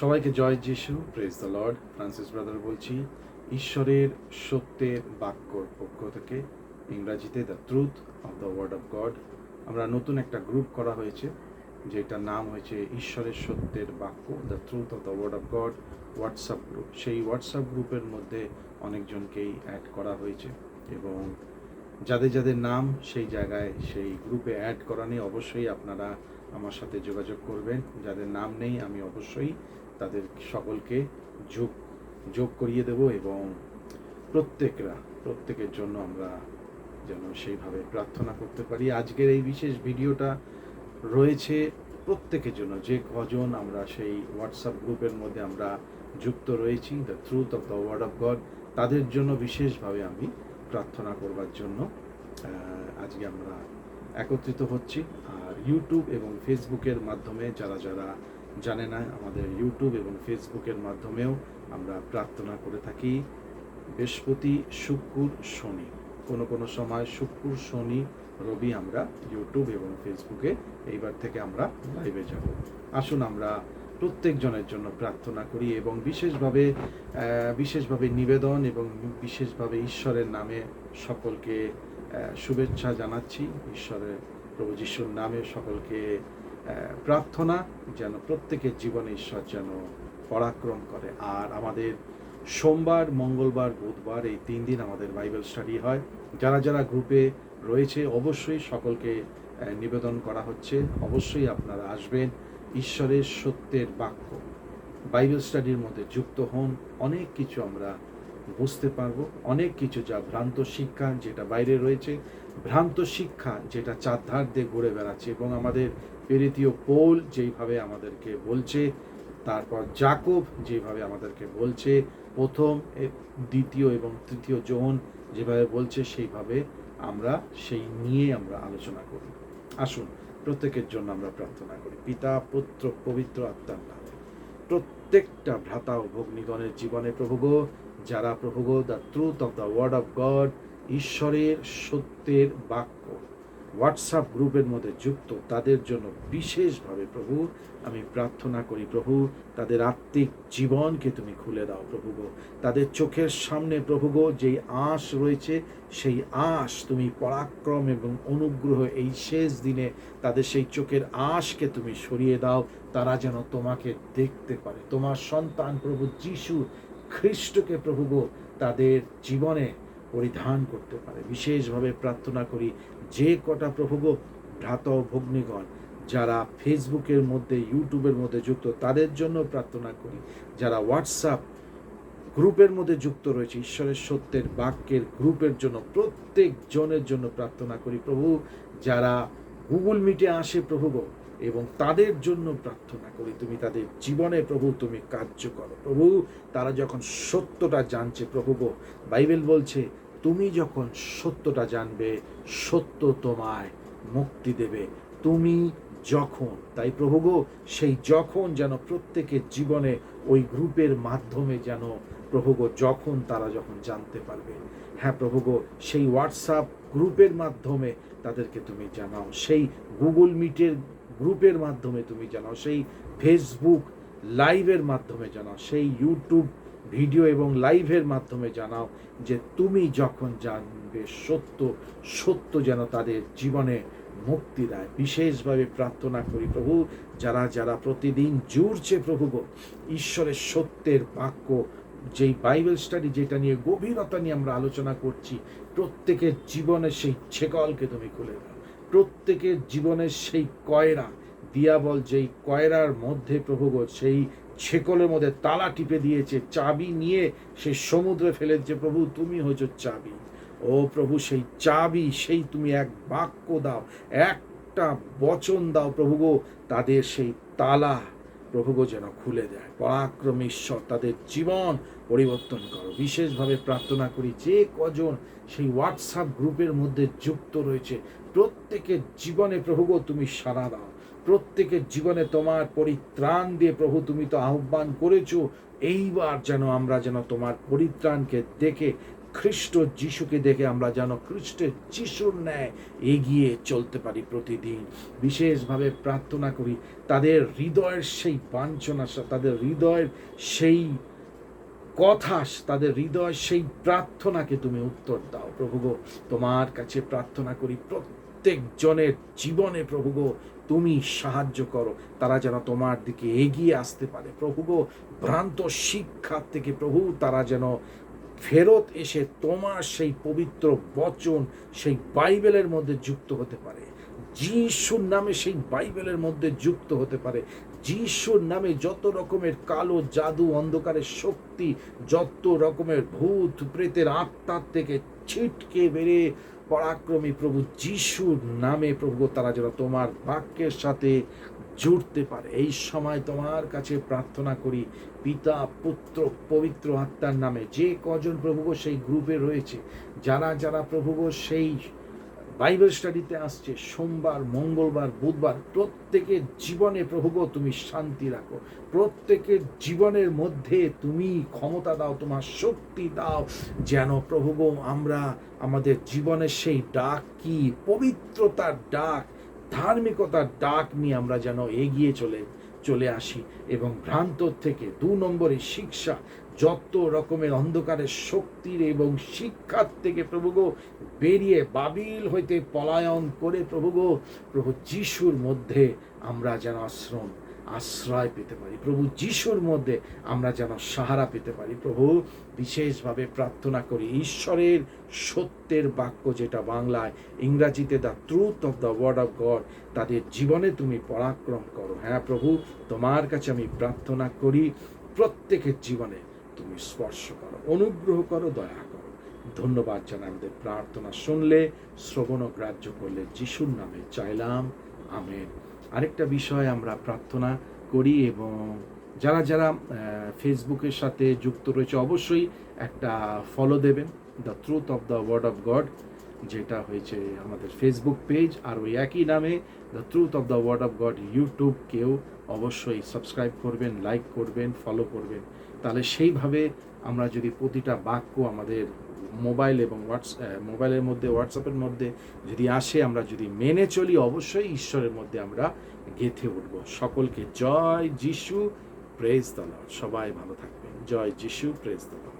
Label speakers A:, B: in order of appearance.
A: সবাইকে জয় যিশু praise the Lord Francis brother বলছি, ঈশ্বরের সত্যের বাক্যর পক্ষ থেকে ইংরাজিতে the truth of the word of God আমরা নতুন একটা গ্রুপ করা হয়েছে, যেটার নাম হয়েছে ঈশ্বরের সত্যের বাক্য the truth of the word of God WhatsApp group সেই হোয়াটসঅ্যাপ গ্রুপের মধ্যে অনেকজনকেই অ্যাড করা হয়েছে এবং যাদের যাদের নাম সেই জায়গায় সেই গ্রুপে অ্যাড করা নিয়ে অবশ্যই আপনারা আমার সাথে যোগাযোগ করবেন। যাদের নাম নেই, আমি অবশ্যই তাদের সকলকে যোগ যোগ করিয়ে দেব এবং প্রত্যেকরা, প্রত্যেকের জন্য আমরা যেন সেইভাবে প্রার্থনা করতে পারি। আজকের এই বিশেষ ভিডিওটা রয়েছে প্রত্যেকের জন্য। যে কজন আমরা সেই হোয়াটসঅ্যাপ গ্রুপের মধ্যে আমরা যুক্ত রয়েছি the truth of the word of God তাদের জন্য বিশেষভাবে আমি প্রার্থনা করবার জন্য আজকে আমরা একত্রিত হচ্ছি। ইউটিউব এবং ফেসবুকের মাধ্যমে যারা যারা জানে না, আমাদের ইউটিউব এবং ফেসবুকের মাধ্যমেও আমরা প্রার্থনা করে থাকি, বৃহস্পতি, শুক্র, শনি। কোনো কোনো সময় শুক্র, শনি, রবি আমরা ইউটিউব এবং ফেসবুকে এইবার থেকে আমরা লাইভে যাব। আসুন আমরা প্রত্যেকজনের জন্য প্রার্থনা করি এবং বিশেষভাবে বিশেষভাবে নিবেদন এবং বিশেষভাবে ঈশ্বরের নামে সকলকে শুভেচ্ছা জানাচ্ছি। ঈশ্বরের প্রভু যিশুর নামে সকলকে প্রার্থনা যেন প্রত্যেকের জীবনে ঈশ্বর যেন পরাক্রম করে। আর আমাদের সোমবার, মঙ্গলবার, বুধবার এই তিন দিন আমাদের বাইবেল স্টাডি হয়। যারা যারা গ্রুপে রয়েছে, অবশ্যই সকলকে নিবেদন করা হচ্ছে। অবশ্যই আপনারা আসবেন। ঈশ্বরের সত্যের বাক্য। বাইবেল স্টাডির মধ্যে যুক্ত হন। অনেক কিছু আমরা বুঝতে পারব। অনেক কিছু যা ভ্রান্ত শিক্ষা যেটা বাইরে রয়েছে, ভ্রান্ত শিক্ষা যেটা চারধার দিয়ে ঘুরে বেড়াচ্ছে এবং আমাদের পেরিতীয় পোল যেইভাবে আমাদেরকে বলছে, তারপর জাকব যেভাবে আমাদেরকে বলছে, প্রথম দ্বিতীয় এবং তৃতীয় যোহন যেভাবে বলছে, সেইভাবে আমরা সেই নিয়ে আমরা আলোচনা করি। আসুন, প্রত্যেকের জন্য আমরা প্রার্থনা করি, পিতা, পুত্র, পবিত্র আত্মার নামে। প্রত্যেকটা ভ্রাতা ও ভগ্নিগণের জীবনে প্রভুগ যারা প্রভুগ the truth of the word of God, ঈশ্বরের সত্যের বাক্য। হোয়াটসঅ্যাপ গ্রুপের মধ্যে যুক্ত, তাদের জন্য বিশেষভাবে প্রভু, আমি প্রার্থনা করি প্রভু, তাদের আত্মিক জীবনকে তুমি খুলে দাও প্রভু গো তাদের চোখের সামনে প্রভু গো যেই আঁশ রয়েছে, সেই আঁশ তুমি পরাক্রম এবং অনুগ্রহ এই শেষ দিনে তাদের সেই চোখের আঁশকে তুমি সরিয়ে দাও, তারা যেন তোমাকে দেখতে পারে। তোমার সন্তান প্রভু যিশু খ্রিস্টকে প্রভু গো তাদের জীবনে পরিধান করতে পারে। বিশেষভাবে প্রার্থনা করি যে কটা প্রভু গো ভ্রাত ভগ্নীগণ যারা ফেসবুকের মধ্যে, ইউটিউবের মধ্যে যুক্ত, তাদের জন্য প্রার্থনা করি। যারা হোয়াটসঅ্যাপ গ্রুপের মধ্যে যুক্ত রয়েছে, ঈশ্বরের সত্যের বাক্যের গ্রুপের জন্য প্রত্যেক জনের জন্য প্রার্থনা করি প্রভু। যারা গুগল মিটে আসে প্রভু গো এবং তাদের জন্য প্রার্থনা করি, তুমি তাদের জীবনে প্রভু, তুমি কার্য করো। প্রভু, তারা যখন সত্যটা জানছে, প্রভু গো, বাইবেল বলছে, তুমি যখন সত্যটা জানবে, সত্য তোমায় মুক্তি দেবে। তুমি যখন, তাই প্রভু গো, সেই যখন যেন প্রত্যেকের জীবনে ওই গ্রুপের মাধ্যমে যেন প্রভু গো, যখন তারা যখন জানতে পারবে। হ্যাঁ প্রভু গো, সেই হোয়াটসঅ্যাপ গ্রুপের মাধ্যমে তাদেরকে তুমি জানাও। সেই গুগল মিটের গ্রুপের মাধ্যমে তুমি জানাও, সেই ফেসবুক লাইভের মাধ্যমে জানাও, সেই ইউটিউব ভিডিও এবং লাইভের মাধ্যমে জানাও যে তুমি যখন জানবে সত্য সত্য যেন তাদের জীবনে মুক্তি দেয়। বিশেষভাবে প্রার্থনা করি প্রভু, যারা যারা প্রতিদিন জুড়ছে প্রভু গো, ঈশ্বরের সত্যের বাক্য, যেই বাইবেল স্টাডি যেটা নিয়ে গভীরতা নিয়ে আমরা আলোচনা করছি, প্রত্যেকের জীবনের সেই ছেকলকে তুমি খুলে দাও। প্রত্যেকের জীবনের সেই কয়রা, দিয়াবল যেই কয়রার মধ্যে প্রভুগ সেই ছেকলের মধ্যে তালা টিপে দিয়েছে, চাবি নিয়ে সেই সমুদ্রে ফেলেছে, প্রভু, তুমি হয়েছো চাবি। ও প্রভু, সেই চাবি, সেই তুমি এক বাক্য দাও, একটা বচন দাও প্রভু গো, তাদের সেই তালা প্রভু গো যেন খুলে দেয়। পরাক্রম ঈশ্বর তাদের জীবন পরিবর্তন করো। বিশেষভাবে প্রার্থনা করি যে কজন সেই হোয়াটসঅ্যাপ গ্রুপের মধ্যে যুক্ত রয়েছে, প্রত্যেকের জীবনে প্রভু গো তুমি সাড়া দাও। প্রত্যেকের জীবনে তোমার পরিত্রাণ দিয়ে প্রভু তুমি তো আহ্বান করেছ, এইবার যেন আমরা যেন তোমার পরিত্রাণকে দেখে খ্রিস্ট যিশুকে দেখে আমরা যেন খ্রিস্টের যিশুর ন্যায় এগিয়ে চলতে পারি প্রতিদিন। বিশেষভাবে প্রার্থনা করি, তাদের হৃদয়ের সেই বাঞ্ছনা, তাদের হৃদয়ের সেই কথা, তাদের হৃদয় সেই প্রার্থনাকে তুমি উত্তর দাও। প্রভু গো, তোমার কাছে প্রার্থনা করি, প্রত্যেক জনের জীবনে প্রভু গো, তুমি সাহায্য করো। তারা যেন তোমার দিকে এগিয়ে আসতে পারে। প্রভু গো, ভ্রান্ত শিক্ষার থেকে প্রভু, তারা যেন ফেরত এসে তোমার সেই পবিত্র বচন, সেই বাইবেলের মধ্যে যুক্ত হতে পারে। যিশুর নামে সেই বাইবেলের মধ্যে যুক্ত হতে পারে। যিশুর নামে যত রকমের কালো জাদু অন্ধকারের শক্তি, যত রকমের ভূত প্রেতের আত্মার থেকে ছিটকে বেড়ে পরাক্রমী প্রভু যিশুর নামে প্রভু, তারা যেন তোমার বাক্যের সাথে জুড়তে পারে। এই সময় তোমার কাছে প্রার্থনা করি, পিতা, পুত্র, পবিত্র আত্মার নামে। যে কজন প্রভু গো সেই গ্রুপে রয়েছে, যারা যারা প্রভু গো সেই বাইবেল স্টাডিতে আসছে, সোমবার, মঙ্গলবার, বুধবার, প্রত্যেকের জীবনে প্রভু গো তুমি শান্তি রাখো। প্রত্যেকের জীবনের মধ্যে তুমি ক্ষমতা দাও, তোমার শক্তি দাও, যেন প্রভু গো আমরা আমাদের জীবনের সেই ডাক কি? পবিত্রতার ডাক ধার্মিকতার ডাক নিয়ে আমরা যেন এগিয়ে চলে চলে আসি এবং ভ্রান্ত থেকে দু নম্বরে শিক্ষা, যত রকমের অন্ধকারের শক্তির এবং শিক্ষার থেকে প্রভু গো বেরিয়ে বাবিল হইতে পলায়ন করে প্রভু গো, প্রভু যিশুর মধ্যে আমরা যেন আশ্রম আশ্রয় পেতে পারি। প্রভু যিশুর মধ্যে আমরা যেন সাহারা পেতে পারি। প্রভু, বিশেষভাবে প্রার্থনা করি, ঈশ্বরের সত্যের বাক্য যেটা বাংলায়, ইংরাজিতে the truth of the word of God তাদের জীবনে তুমি পরাক্রম করো। হ্যাঁ প্রভু, তোমার কাছে আমি প্রার্থনা করি, প্রত্যেকের জীবনে তুমি স্পর্শ করো, অনুগ্রহ করো, দয়া করো। ধন্যবাদ জানাই আমাদের প্রার্থনা শুনলে, শ্রবণ গ্রাহ্য করলে যিশুর নামে চাইলাম, আমেন। আরেকটা বিষয় আমরা প্রার্থনা করি এবং যারা যারা ফেসবুকের সাথে যুক্ত রয়েছে অবশ্যই একটা ফলো দেবেন the truth of the word of God যেটা হয়েছে আমাদের ফেসবুক পেজ আর ওই একই নামে the truth of the word of God ইউটিউবকেও অবশ্যই সাবস্ক্রাইব করবেন লাইক করবেন ফলো করবেন। তাহলে সেইভাবে আমরা যদি প্রতিটা বাক্য আমাদের মোবাইল এবং হোয়াটস মোবাইলের মধ্যে, হোয়াটসঅ্যাপের মধ্যে যদি আসে, আমরা যদি মেনে চলি, অবশ্যই ঈশ্বরের মধ্যে আমরা গেঁথে উঠব। সকলকে জয় যিশু প্রেজ দল সবাই ভালো থাকবেন। জয় যিশু প্রেজ লর্ড